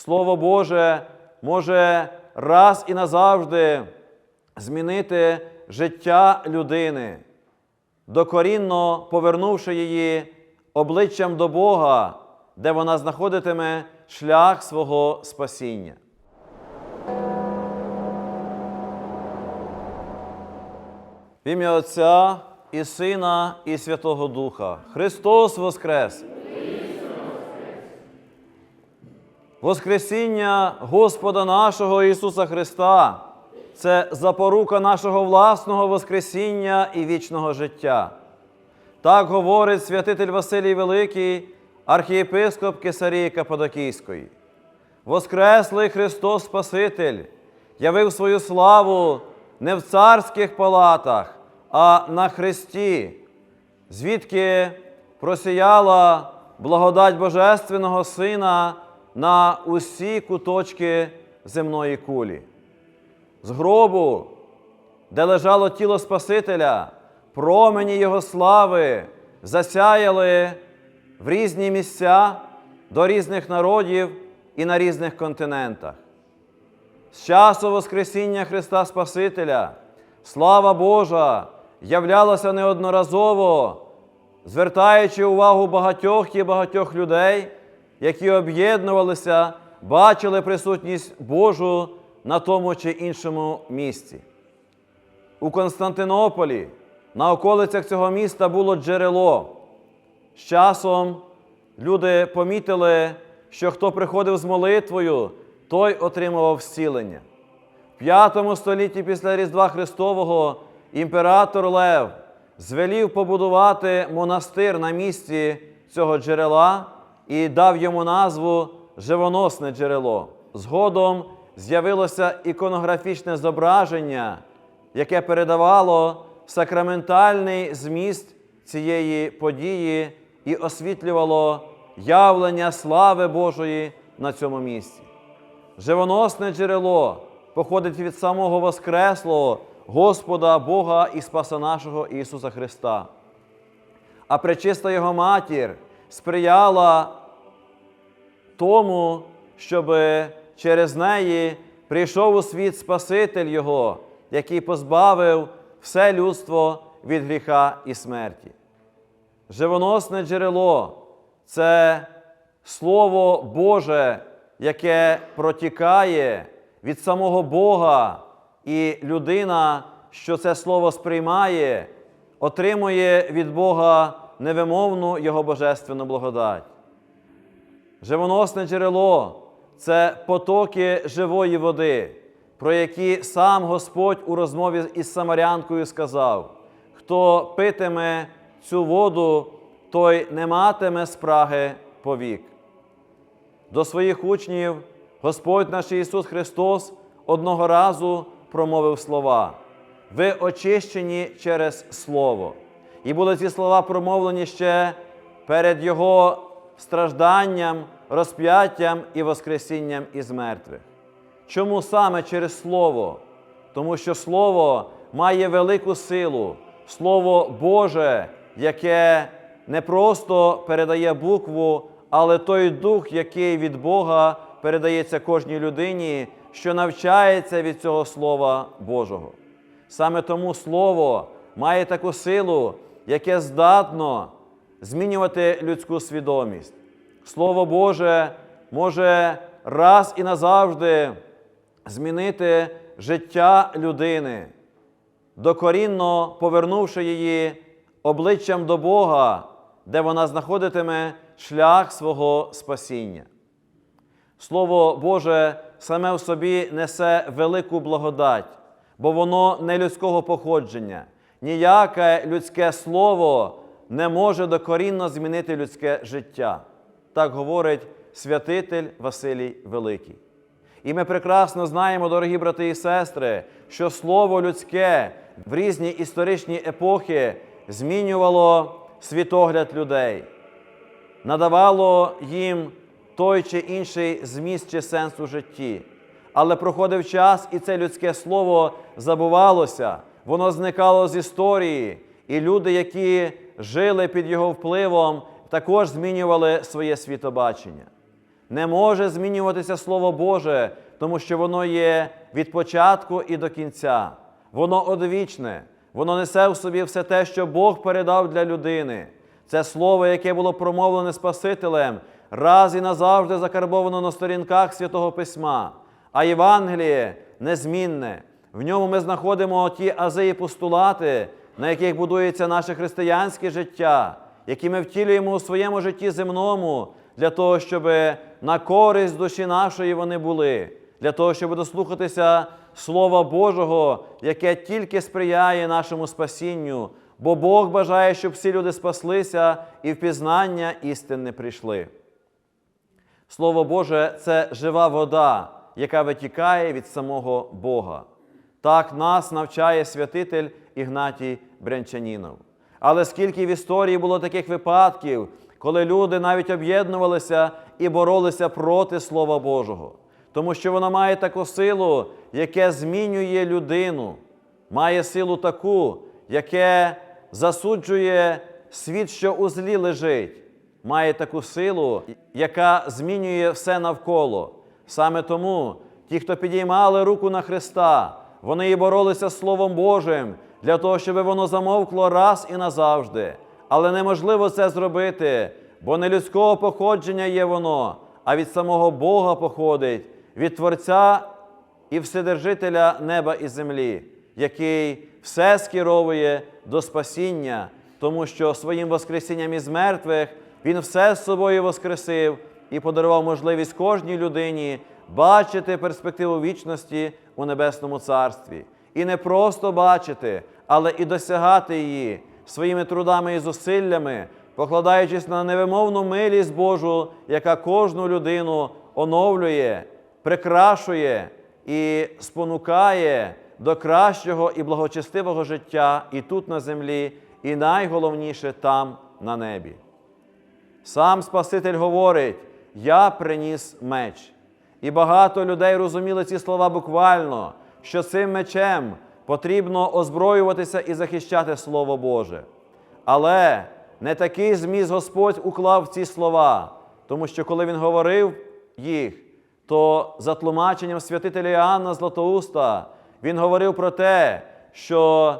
Слово Боже може раз і назавжди змінити життя людини, докорінно повернувши її обличчям до Бога, де вона знаходитиме шлях свого спасіння. В ім'я Отця і Сина, і Святого Духа. Христос Воскрес! Воскресіння Господа нашого Ісуса Христа це запорука нашого власного Воскресіння і вічного життя. Так говорить святитель Василій Великий, архієпископ Кесарії Кападокійської. Воскреслий Христос Спаситель явив свою славу не в царських палатах, а на Христі, звідки просіяла благодать Божественного Сина на усі куточки земної кулі. З гробу, де лежало тіло Спасителя, промені Його слави засяяли в різні місця до різних народів і на різних континентах. З часу Воскресіння Христа Спасителя, слава Божа являлася неодноразово, звертаючи увагу багатьох і багатьох людей, які об'єднувалися, бачили присутність Божу на тому чи іншому місці. У Константинополі, на околицях цього міста було джерело. З часом люди помітили, що хто приходив з молитвою, той отримував зцілення. В V столітті після Різдва Христового імператор Лев звелів побудувати монастир на місці цього джерела і дав йому назву Живоносне джерело. Згодом з'явилося іконографічне зображення, яке передавало сакраментальний зміст цієї події і освітлювало явлення слави Божої на цьому місці. Живоносне джерело походить від самого Воскреслого Господа Бога і Спаса нашого Ісуса Христа. А пречиста Його матір сприяла тому, щоб через неї прийшов у світ Спаситель Його, який позбавив все людство від гріха і смерті. Живоносне джерело це Слово Боже, яке протікає від самого Бога, і людина, що це Слово сприймає, отримує від Бога невимовну Його божественну благодать. Живоносне джерело це потоки живої води, про які сам Господь у розмові із Самарянкою сказав: хто питиме цю воду, той не матиме спраги повік. До своїх учнів Господь наш Ісус Христос одного разу промовив слова. Ви очищені через Слово. І були ці слова промовлені ще перед Його стражданням, розп'яттям і Воскресінням із мертвих. Чому саме через Слово? Тому що Слово має велику силу, Слово Боже, яке не просто передає букву, але той дух, який від Бога передається кожній людині, що навчається від цього Слова Божого. Саме тому Слово має таку силу, яке здатно змінювати людську свідомість. Слово Боже може раз і назавжди змінити життя людини, докорінно повернувши її обличчям до Бога, де вона знаходитиме шлях свого спасіння. Слово Боже саме в собі несе велику благодать, бо воно не людського походження. Ніяке людське слово не може докорінно змінити людське життя. Так говорить святитель Василій Великий. І ми прекрасно знаємо, дорогі брати і сестри, що слово людське в різні історичні епохи змінювало світогляд людей, надавало їм той чи інший зміст чи сенс у житті. Але проходив час, і це людське слово забувалося, воно зникало з історії, і люди, які жили під його впливом, також змінювали своє світобачення. Не може змінюватися Слово Боже, тому що воно є від початку і до кінця. Воно одвічне, воно несе в собі все те, що Бог передав для людини. Це слово, яке було промовлене Спасителем, раз і назавжди закарбовано на сторінках Святого Письма. А Євангеліє незмінне. В ньому ми знаходимо ті ази і постулати, на яких будується наше християнське життя, які ми втілюємо у своєму житті земному, для того, щоб на користь душі нашої вони були, для того, щоб дослухатися Слова Божого, яке тільки сприяє нашому спасінню, бо Бог бажає, щоб всі люди спаслися і в пізнання істини прийшли. Слово Боже це жива вода, яка витікає від самого Бога. Так нас навчає святитель Ігнатій Брянчанінов. Але скільки в історії було таких випадків, коли люди навіть об'єднувалися і боролися проти Слова Божого, тому що воно має таку силу, яке змінює людину, має силу таку, яке засуджує світ, що у злі лежить, має таку силу, яка змінює все навколо. Саме тому ті, хто підіймали руку на Христа, вони і боролися з Словом Божим для того, щоб воно замовкло раз і назавжди. Але неможливо це зробити, бо не людського походження є воно, а від самого Бога походить, від Творця і Вседержителя неба і землі, який все скеровує до спасіння, тому що своїм Воскресінням із мертвих Він все з собою воскресив і подарував можливість кожній людині бачити перспективу вічності у Небесному Царстві. І не просто бачити, але і досягати її своїми трудами і зусиллями, покладаючись на невимовну милість Божу, яка кожну людину оновлює, прикрашує і спонукає до кращого і благочестивого життя і тут на землі, і найголовніше там на небі. Сам Спаситель говорить: Я приніс меч. І багато людей розуміли ці слова буквально, що цим мечем потрібно озброюватися і захищати Слово Боже. Але не такий зміст Господь уклав ці слова, тому що коли Він говорив їх, то за тлумаченням святителя Іоанна Златоуста він говорив про те, що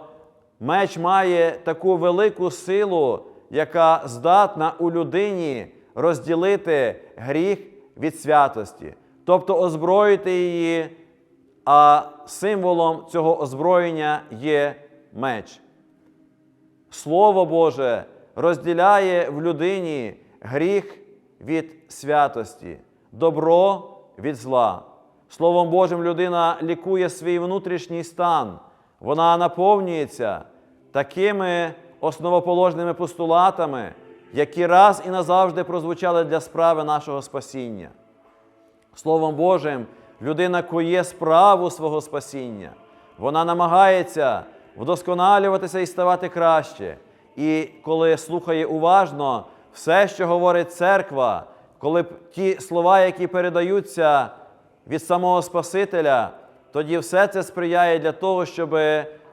меч має таку велику силу, яка здатна у людині розділити гріх від святості, тобто озброїти її, а символом цього озброєння є меч. Слово Боже розділяє в людині гріх від святості, добро від зла. Словом Божим людина лікує свій внутрішній стан, вона наповнюється такими основоположними постулатами, які раз і назавжди прозвучали для справи нашого спасіння. Словом Божим, людина кує справу свого спасіння, вона намагається вдосконалюватися і ставати краще. І коли слухає уважно все, що говорить церква, коли ті слова, які передаються від самого Спасителя, тоді все це сприяє для того, щоб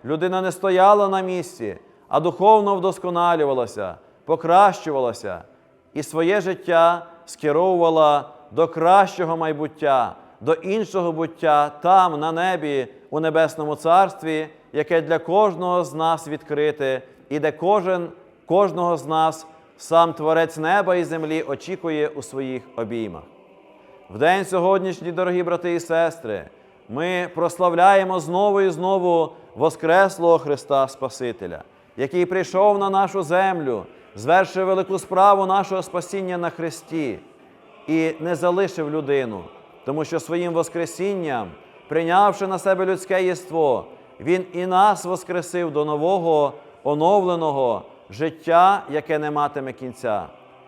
людина не стояла на місці, а духовно вдосконалювалася, покращувалася і своє життя скеровувала до кращого майбуття, до іншого буття там, на небі, у Небесному Царстві, яке для кожного з нас відкрите, і де кожен, кожного з нас сам Творець неба і землі очікує у своїх обіймах. В день сьогоднішній, дорогі брати і сестри, ми прославляємо знову і знову Воскреслого Христа Спасителя, який прийшов на нашу землю, звершив велику справу нашого спасіння на Христі і не залишив людину, тому що своїм Воскресінням, прийнявши на себе людське єство, Він і нас воскресив до нового, оновленого життя, яке не матиме кінця.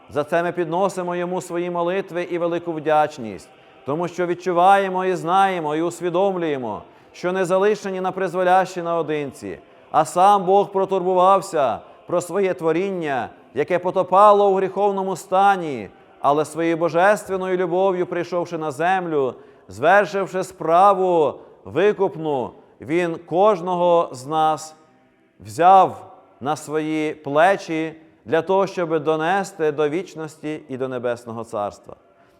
За це ми підносимо йому свої молитви і велику вдячність, тому що відчуваємо і знаємо, і усвідомлюємо, що не залишені на призволящі наодинці, а сам Бог протурбувався про своє творіння, яке потопало у гріховному стані, але своєю божественною любов'ю, прийшовши на землю, звершивши справу викупну, Він кожного з нас взяв на свої плечі для того, щоб донести до вічності і до Небесного Царства.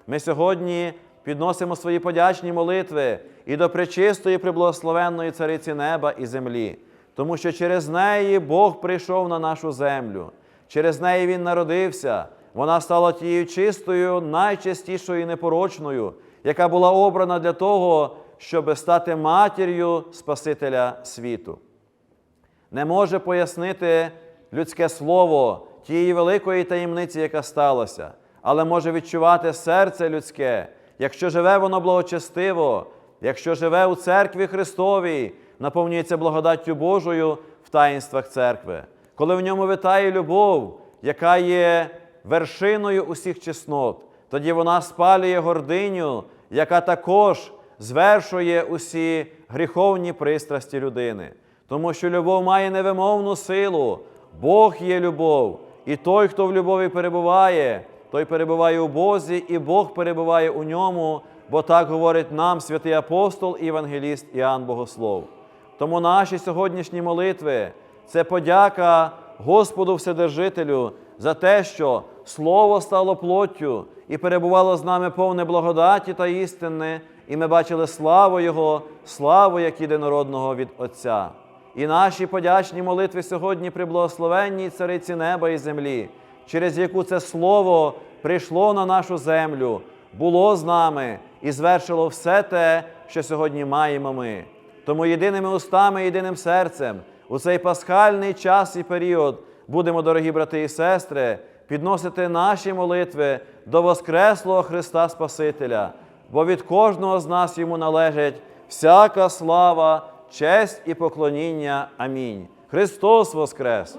Ми сьогодні підносимо свої подячні молитви і до пречистої, приблагословенної цариці неба і землі, тому що через неї Бог прийшов на нашу землю, через неї Він народився. Вона стала тією чистою, найчистішою і непорочною, яка була обрана для того, щоб стати матір'ю Спасителя світу. Не може пояснити людське слово тієї великої таємниці, яка сталася, але може відчувати серце людське, якщо живе воно благочестиво, якщо живе у церкві Христовій, наповнюється благодаттю Божою в таїнствах церкви, коли в ньому витає любов, яка є вершиною усіх чеснот, тоді вона спалює гординю, яка також звершує усі гріховні пристрасті людини. Тому що любов має невимовну силу, Бог є любов, і той, хто в любові перебуває, той перебуває у Бозі, і Бог перебуває у ньому, бо так говорить нам святий апостол і евангеліст Іоанн Богослов. Тому наші сьогоднішні молитви це подяка Господу Вседержителю за те, що Слово стало плоттю і перебувало з нами повне благодаті та істини, і ми бачили славу Його, славу як єдинородного від Отця. І наші подячні молитви сьогодні при благословенній цариці неба і землі, через яку це слово прийшло на нашу землю, було з нами і звершило все те, що сьогодні маємо ми. Тому єдиними устами, єдиним серцем у цей пасхальний час і період будемо, дорогі брати і сестри, підносити наші молитви до Воскреслого Христа Спасителя, бо від кожного з нас йому належить всяка слава, честь і поклоніння. Амінь. Христос Воскрес!